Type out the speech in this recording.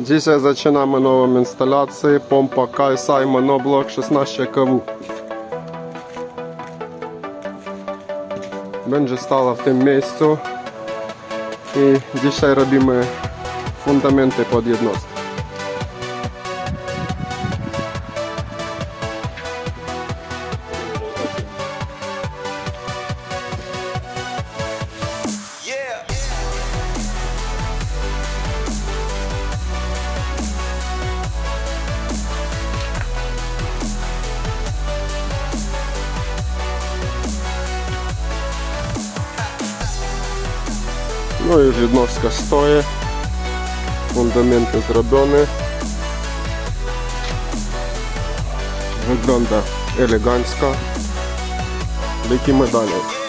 Dzisiaj zaczynamy nową instalację. Pompa KSI Monoblock 16 kW. Będzie stała w tym miejscu. I dzisiaj robimy fundamenty pod jednostkę. Ну і відноска стоїть, фундаменти зроблені. Виглядає елегантська. Летимо далі.